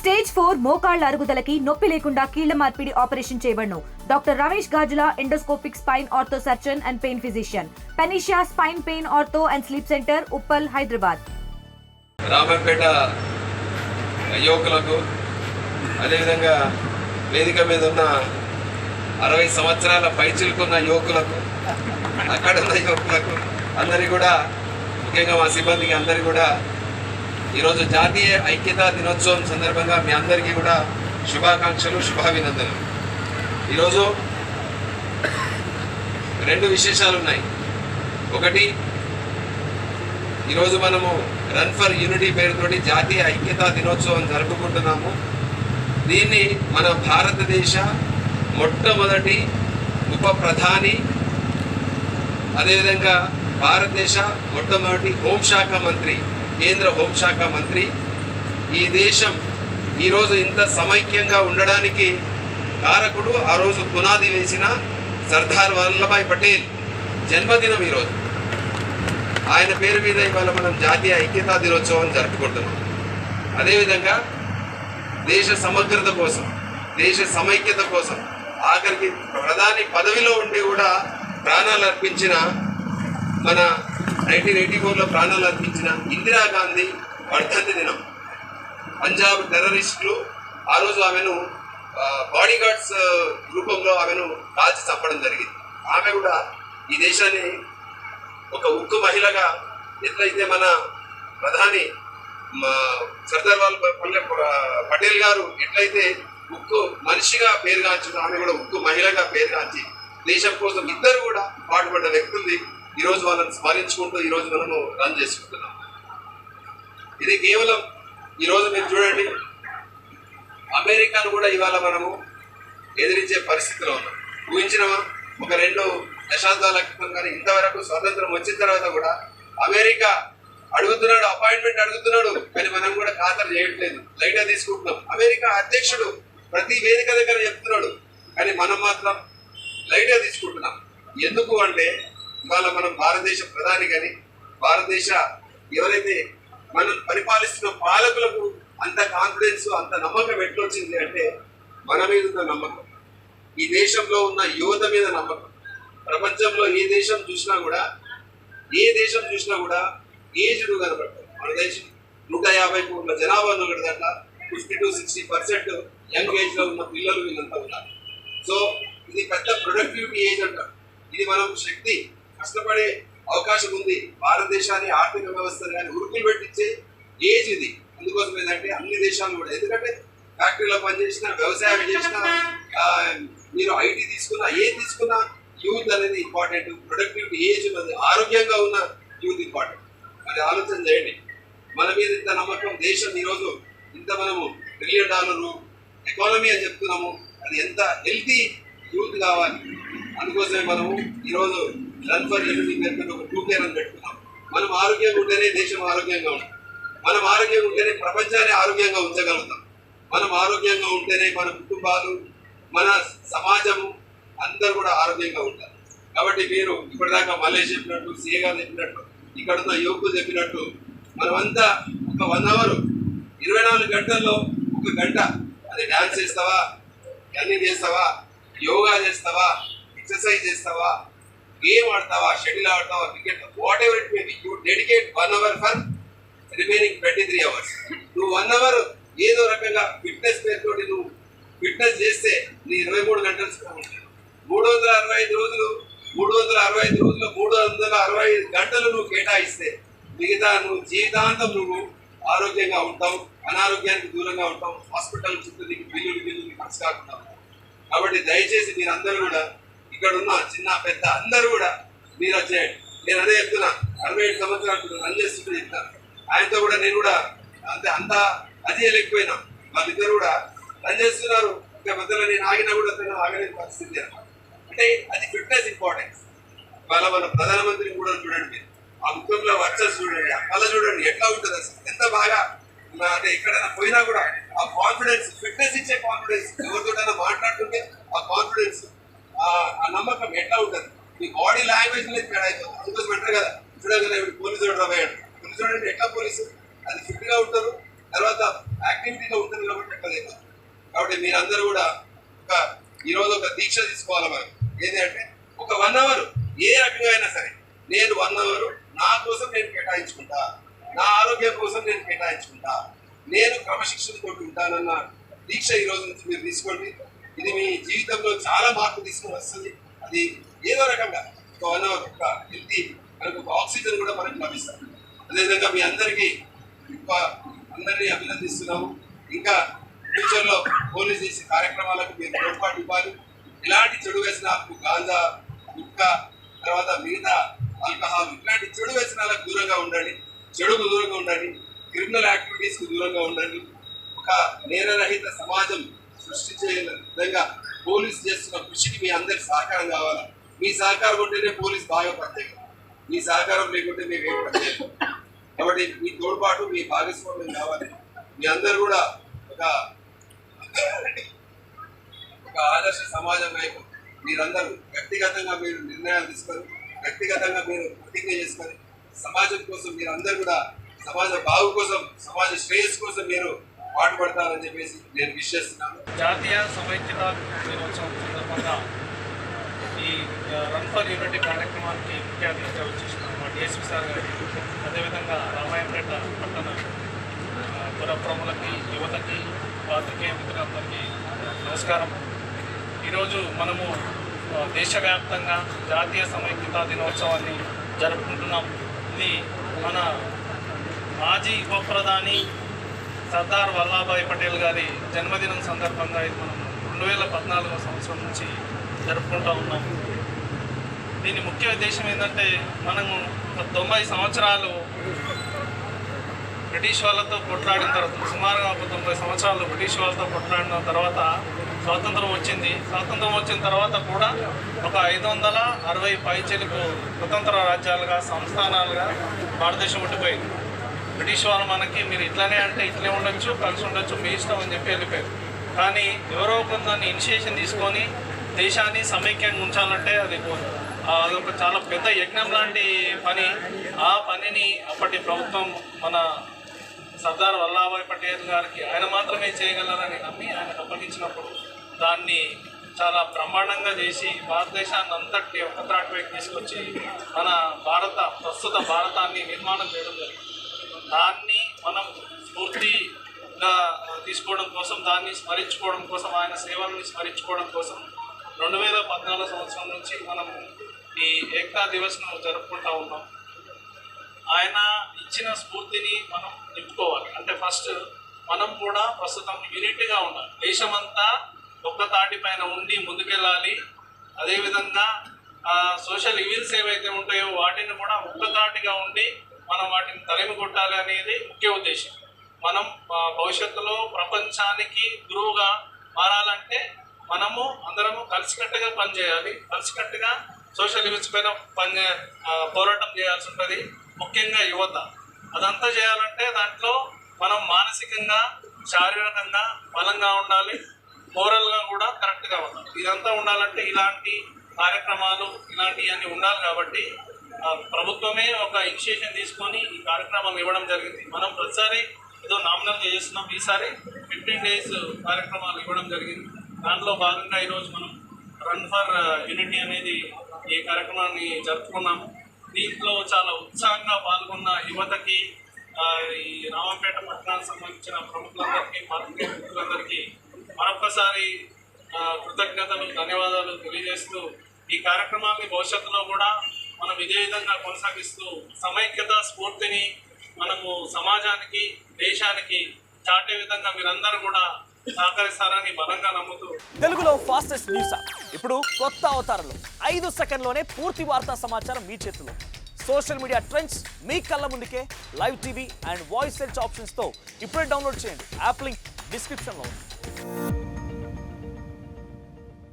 Stage four మోకాళ్ళ అరుగుదలకి నొప్పి లేకుండా కీళ్ళ మార్పిడి operation చేయబడను. Doctor Ramesh Gajula endoscopic spine ortho surgeon and pain physician. Panacea spine pain ortho and sleep centre Uppal Hyderabad. Ramampeta యువకులకు అదేవిధంగా వేదిక మీద ఉన్న అరవై సంవత్సరాల పైచిలుకున్న యువకులకు అక్కడ ఉన్న యువకులకు అందరికీ కూడా ముఖ్యంగా మా సిబ్బందికి అందరికీ కూడా ఈరోజు జాతీయ ఐక్యతా దినోత్సవం సందర్భంగా మీ అందరికీ కూడా శుభాకాంక్షలు శుభాభినందనలు. ఈరోజు రెండు విశేషాలు ఉన్నాయి. ఒకటి ఈరోజు మనము రన్ ఫర్ యూనిటీ పేరుతోటి జాతీయ ఐక్యతా దినోత్సవం జరుపుకుంటున్నాము. దీన్ని మన భారతదేశ మొట్టమొదటి ఉప ప్రధాని అదేవిధంగా భారతదేశ మొట్టమొదటి హోంశాఖ మంత్రి కేంద్ర హోంశాఖ మంత్రి ఈ దేశం ఈరోజు ఇంత సమైక్యంగా ఉండడానికి కారకుడు ఆ రోజు పునాది వేసిన సర్దార్ వల్లభాయ్ పటేల్ జన్మదినం ఈరోజు. ఆయన పేరు మీద ఇవాళ మనం జాతీయ ఐక్యతా దినోత్సవం జరుపుకుంటున్నాం. అదేవిధంగా దేశ సమగ్రత కోసం దేశ సమైక్యత కోసం ఆఖరికి ప్రధాని పదవిలో ఉండి కూడా ప్రాణాలు అర్పించిన మన నైన్టీన్ ఎయిటీ ఫోర్లో ప్రాణాలు అర్పించిన ఇందిరాగాంధీ వర్ధంతి దినం. పంజాబ్ టెర్రరిస్టులు ఆ రోజు ఆమెను బాడీగార్డ్స్ రూపంలో ఆమెను కాల్చి చంపడం జరిగింది. ఆమె కూడా ఈ దేశాన్ని ఒక ఉక్కు మహిళగా ఎట్లయితే మన ప్రధాని సర్దార్ వల్లభాయ్ పటేల్ గారు ఎట్లయితే ఉక్కు మనిషిగా పేరుగాంచి ఆమె కూడా ఉక్కు మహిళగా పేరుగాంచి దేశం కోసం ఇద్దరు కూడా పాటుపడ్డ వ్యక్తుల్ని ఈ రోజు వాళ్ళని స్మరించుకుంటూ ఈ రోజు మనము రన్ చేసుకుంటున్నాం. ఇది కేవలం ఈ రోజు మీరు చూడండి అమెరికాను కూడా ఇవాళ మనము ఎదిరించే పరిస్థితిలో ఉన్నాం. ఊహించినమా ఒక రెండు దశాబ్దాల క్రితం కానీ ఇంతవరకు స్వాతంత్రం వచ్చిన తర్వాత కూడా అమెరికా అడుగుతున్నాడు అపాయింట్మెంట్ అడుగుతున్నాడు కానీ మనం కూడా ఖాతరు చేయట్లేదు. లైట్గా తీసుకుంటున్నాం. అమెరికా అధ్యక్షుడు ప్రతి వేదిక దగ్గర చెప్తున్నాడు కానీ మనం మాత్రం లైట్గా తీసుకుంటున్నాం. ఎందుకు అంటే ఇవాళ మనం భారతదేశ ప్రధాని కానీ భారతదేశ ఎవరైతే మనం పరిపాలిస్తున్న పాలకులకు అంత కాన్ఫిడెన్స్ అంత నమ్మకం ఎట్లొచ్చింది అంటే మన మీద ఉన్న నమ్మకం. ఈ దేశంలో ఉన్న యువత మీద నమ్మకం. ప్రపంచంలో ఏ దేశం చూసినా కూడా ఏ దేశం చూసినా కూడా ఏజ్డ్ కనబడతారు మన దేశం నూట యాభై కోట్ల జనాభా ఉన్నదట fifty to sixty percent young ఏజ్లో ఉన్న పిల్లలు వీళ్ళంతా ఉన్నారు. సో ఇది పెద్ద ప్రొడక్టివిటీ ఏజ్ అంటారు. ఇది మనం శక్తి కష్టపడే అవకాశం ఉంది. భారతదేశాన్ని ఆర్థిక వ్యవస్థ కానీ ఉరుకులు పెట్టించే ఏజ్ ఇది. అందుకోసం ఏంటంటే అన్ని దేశాలు కూడా. ఎందుకంటే ఫ్యాక్టరీలో పనిచేసిన వ్యవసాయం చేసిన మీరు ఐటీ తీసుకున్నా ఏది తీసుకున్నా యూత్ అనేది ఇంపార్టెంట్. ప్రొడక్టివిటీ ఏజ్ ఉన్నది. ఆరోగ్యంగా ఉన్న యూత్ ఇంపార్టెంట్. మరి ఆలోచన చేయండి. మన మీద ఇంత నమ్మకం దేశం ఈరోజు ఇంత మనము ట్రిలియన్ డాలర్ ఎకానమీ అని చెప్తున్నాము. అది ఎంత హెల్తీ యూత్ కావాలి. అందుకోసమే మనము ఈరోజు రన్ ఫర్ పేరుతో ఒక టూ అని పెట్టుకున్నాం. మనం ఆరోగ్యంగా ఉంటేనే దేశం ఆరోగ్యంగా ఉంటుంది. మనం ఆరోగ్యంగా ఉంటేనే ప్రపంచాన్ని ఆరోగ్యంగా ఉంచగలుగుతాం. మనం ఆరోగ్యంగా ఉంటేనే మన కుటుంబాలు మన సమాజము అందరూ కూడా ఆరోగ్యంగా ఉంటారు. కాబట్టి మీరు ఇప్పటిదాకా మళ్ళీ చెప్పినట్టు సీఏగా చెప్పినట్టు ఇక్కడ ఉన్న యువకులు చెప్పినట్టు మనమంతా ఒక వన్ అవర్ ఇరవై నాలుగు గంటల్లో ఒక గంట అది డాన్స్ చేస్తావా? రన్నింగ్ చేస్తావా? యోగా చేస్తావా? ఎక్సర్సైజ్ చేస్తావా? గేమ్ ఆడతావా? Shuttle ఆడతావా? Cricket whatever it may be you dedicate one hour for remaining twenty three hours నువ్వు వన్ అవర్ ఏదో రకంగా ఫిట్నెస్ పేరుతోటి నువ్వు ఫిట్నెస్ చేస్తే నీ ఇరవై మూడు గంటలు మూడు వందల అరవై ఐదు రోజులు మూడు వందల అరవై ఐదు రోజులు మూడు వందల అరవై ఐదు గంటలు నువ్వు కేటాయిస్తే మిగతా నువ్వు జీవితాంతం నువ్వు ఆరోగ్యంగా ఉంటావు అనారోగ్యానికి దూరంగా ఉంటావు హాస్పిటల్ చుట్టూ నీకు బిల్లులు బిల్లులు ఖర్చు కాకుండా కాబట్టి దయచేసి మీరు అందరూ కూడా ఇక్కడ ఉన్న చిన్న పెద్ద అందరూ కూడా మీరు వచ్చేయండి నేను అదే చెప్తున్నా అరవై ఏడు సంవత్సరాలు రన్ చేస్తుంటే చెప్తాను ఆయనతో కూడా నేను కూడా అంతే అంత అది లేకపోయినా వాళ్ళిద్దరు కూడా రన్ చేస్తున్నారు. ఇంకా మధ్యలో నేను ఆగినా కూడా తను ఆగలేని పరిస్థితి అనమాట అంటే అది ఫిట్నెస్ ఇంపార్టెన్స్ వాళ్ళ మన ప్రధానమంత్రిని కూడా చూడండి. ఆ ముఖంలో వర్చస్ చూడండి అలా చూడండి ఎట్లా ఉంటుంది అసలు? ఎంత బాగా అంటే ఎక్కడైనా పోయినా కూడా ఆ కాన్ఫిడెన్స్ ఫిట్నెస్ ఇచ్చే కాన్ఫిడెన్స్ ఎవరితోటైనా మాట్లాడుతుంటే ఆ కాన్ఫిడెన్స్ ఆ నమ్మకం ఎట్లా ఉంటుంది మీ బాడీ లాంగ్వేజ్ లేదు తేడా అయిపోతుంది అందుకోసం అంటారు కదా చూడగానే ఇప్పుడు పోలీసు చూడరా పోయాడు పోలీసు చూడండి ఎట్లా పోలీసు అది ఫిట్గా ఉంటారు తర్వాత యాక్టివిటీలో ఉంటుంది కాబట్టి అట్లా అవుతుంది కాబట్టి మీరందరూ కూడా ఒక ఈ రోజు ఒక దీక్ష తీసుకోవాలి మనం ఏంటంటే ఒక వన్ అవర్ ఏ రకంగా అయినా సరే నేను వన్ అవర్ నా కోసం నేను కేటాయించుకుంటా. నా ఆరోగ్యం కోసం నేను కేటాయించుకుంటా. నేను క్రమశిక్షణ తోటి ఉంటానన్న దీక్ష ఈ రోజు నుంచి మీరు తీసుకోండి. ఇది మీ జీవితంలో చాలా మార్పు తీసుకుని వస్తుంది. అది ఏదో రకంగా ఒక వన్ అవర్ ఒక హెల్తీ మనకు ఒక ఆక్సిజన్ కూడా మనకు లభిస్తుంది. అదేవిధంగా మీ అందరికీ అందరినీ అభినందిస్తున్నాము. ఇంకా ఫ్యూచర్లో పోలీస్ చేసే కార్యక్రమాలకు మీరు తోడ్పాటు ఇవ్వాలి. ఇలాంటి చెడు వ్యసనాలకు గాంజా గుట్కా తర్వాత మిగతా ఆల్కహాల్ ఇలాంటి చెడు వ్యసనాలకు దూరంగా ఉండండి చెడుకు దూరంగా ఉండండి క్రిమినల్ యాక్టివిటీస్కు దూరంగా ఉండండి. ఒక నేరరహిత సమాజం సృష్టించే విధంగా పోలీస్ చేస్తున్న కృషికి మీ అందరి సహకారం కావాలి? మీ సహకారం ఉంటేనే పోలీస్ బాగా పనిచేయగలరు. మీ సహకారం లేకుంటే మేము ఏం ప్రత్యేకం కాబట్టి మీ తోడ్పాటు మీ భాగస్వామ్యం కావాలి. మీ అందరు కూడా ఒక ఒక ఆదర్శ సమాజం వైపు మీరందరూ వ్యక్తిగతంగా మీరు నిర్ణయాలు తీసుకొని వ్యక్తిగతంగా మీరు ప్రతిజ్ఞ చేసుకొని సమాజం కోసం మీరందరూ కూడా సమాజ బాగు కోసం సమాజ శ్రేయస్సు కోసం మీరు పాటుపడతారని చెప్పేసి నేను విశ్వసిస్తున్నాను జాతీయ సమైక్యత దినోత్సవం సందర్భంగా ఈ రన్ ఫర్ యూనిటీ కార్యక్రమానికి ముఖ్య అతిథిగా వచ్చేసిన మా డిఎస్పీ సార్ గారి అదేవిధంగా రామాయణపేట పట్టణ ఆ, పుర ప్రములకి యువతకి పాత్రికేయ మిత్రులందరికీ నమస్కారం. ఈరోజు మనము దేశవ్యాప్తంగా జాతీయ సమైక్యతా దినోత్సవాన్ని జరుపుకుంటున్నాం. ఇది మన మాజీ ఉప ప్రధాని సర్దార్ వల్లభాయ్ పటేల్ గారి జన్మదినం సందర్భంగా ఇది మనం రెండు వేల పద్నాలుగో సంవత్సరం నుంచి జరుపుకుంటూ ఉన్నాం. దీని ముఖ్య ఉద్దేశం ఏంటంటే మనము తొంభై సంవత్సరాలు బ్రిటిష్ వాళ్ళతో కొట్లాడిన తర్వాత సుమారుగా ఒక తొంభై సంవత్సరాలు బ్రిటిష్ వాళ్ళతో కొట్లాడిన తర్వాత స్వాతంత్రం వచ్చింది. స్వాతంత్రం వచ్చిన తర్వాత కూడా ఒక ఐదు వందల అరవై పైచెలకు స్వతంత్ర రాజ్యాలుగా సంస్థానాలుగా భారతదేశం ఉండిపోయింది. బ్రిటిష్ వాళ్ళు మనకి మీరు ఇట్లానే అంటే ఇట్లే ఉండొచ్చు కలిసి ఉండొచ్చు మీ ఇష్టం అని చెప్పి వెళ్ళిపోయారు. కానీ ఎవరో కొందరిని ఇనిషియేషన్ తీసుకొని దేశాన్ని సమైక్యంగా ఉంచాలంటే అది అదొక చాలా పెద్ద యజ్ఞం లాంటి పని. ఆ పనిని అప్పటి ప్రభుత్వం మన సర్దార్ వల్లభాయ్ పటేల్ గారికి ఆయన మాత్రమే చేయగలరని నమ్మి ఆయనకు అప్పగించినప్పుడు దాన్ని చాలా బ్రహ్మాండంగా చేసి భారతదేశాన్ని అంతటి ఒక త్రాటిపైకి తీసుకొచ్చి మన భారత ప్రస్తుత భారతాన్ని నిర్మాణం చేయడం జరిగింది. దాన్ని మనం స్ఫూర్తిగా తీసుకోవడం కోసం దాన్ని స్మరించుకోవడం కోసం ఆయన సేవల్ని స్మరించుకోవడం కోసం రెండు వేల పద్నాలుగు సంవత్సరం నుంచి మనం ఈ ఏకతా దివస్ను జరుపుకుంటా ఉన్నాం. ఆయన ఇచ్చిన స్ఫూర్తిని మనం నింపుకోవాలి. అంటే ఫస్ట్ మనం కూడా ప్రస్తుతం యూనిట్గా ఉండాలి. దేశమంతా ఒక్క తాటి పైన ఉండి ముందుకెళ్ళాలి. అదేవిధంగా సోషల్ ఈవిల్స్ ఏవైతే ఉంటాయో వాటిని కూడా ఒక్కతాటిగా ఉండి మనం వాటిని తరిమి కొట్టాలి అనేది ముఖ్య ఉద్దేశం. మనం భవిష్యత్తులో ప్రపంచానికి గురువుగా మారాలంటే మనము అందరము కలిసికట్టుగా పనిచేయాలి. కలిసికట్టుగా సోషల్ ఈవెంట్స్ పైన పని పోరాటం చేయాల్సి ఉంటుంది. ముఖ్యంగా యువత. అదంతా చేయాలంటే దాంట్లో మనం మానసికంగా శారీరకంగా బలంగా ఉండాలి. మోరల్గా కూడా కరెక్ట్గా ఉన్నాం ఇదంతా ఉండాలంటే ఇలాంటి కార్యక్రమాలు ఇలాంటివన్నీ ఉండాలి కాబట్టి ప్రభుత్వమే ఒక ఇనిషియేషన్ తీసుకొని ఈ కార్యక్రమాలు ఇవ్వడం జరిగింది. మనం ప్రతిసారి ఏదో నామినల్ చేస్తున్నాం ఈసారి ఫిఫ్టీన్ డేస్ కార్యక్రమాలు ఇవ్వడం జరిగింది. దాంట్లో భాగంగా ఈరోజు మనం రన్ ఫర్ యూనిటీ అనేది ఈ కార్యక్రమాన్ని జరుపుకున్నాము. దీంట్లో చాలా ఉత్సాహంగా పాల్గొన్న యువతకి ఈ రామంపేట పట్టణానికి సంబంధించిన ప్రముఖులందరికీ పాత్రికేయ మిత్రులందరికీ మరొకసారి కృతజ్ఞతలు ధన్యవాదాలు తెలియజేస్తూ ఈ కార్యక్రమాన్ని భవిష్యత్తులో కూడా మనం ఇదే విధంగా కొనసాగిస్తూ సమైక్యత స్ఫూర్తిని మనము సమాజానికి దేశానికి చాటే విధంగా మీరందరూ కూడా సహకరిస్తారని బలంగా నమ్ముతూ తెలుగులో ఫాస్టెస్ట్ న్యూస్ ఇప్పుడు కొత్త అవతారంలో ఐదు సెకండ్లోనే పూర్తి వార్తా సమాచారం మీ చేతిలో. సోషల్ మీడియా ట్రెండ్స్ మీ కళ్ళ ముందుకే live TV and voice search ఆప్షన్స్తో ఇప్పుడే డౌన్లోడ్ చేయండి. యాప్ లింక్ డిస్క్రిప్షన్లో ఉంది. Música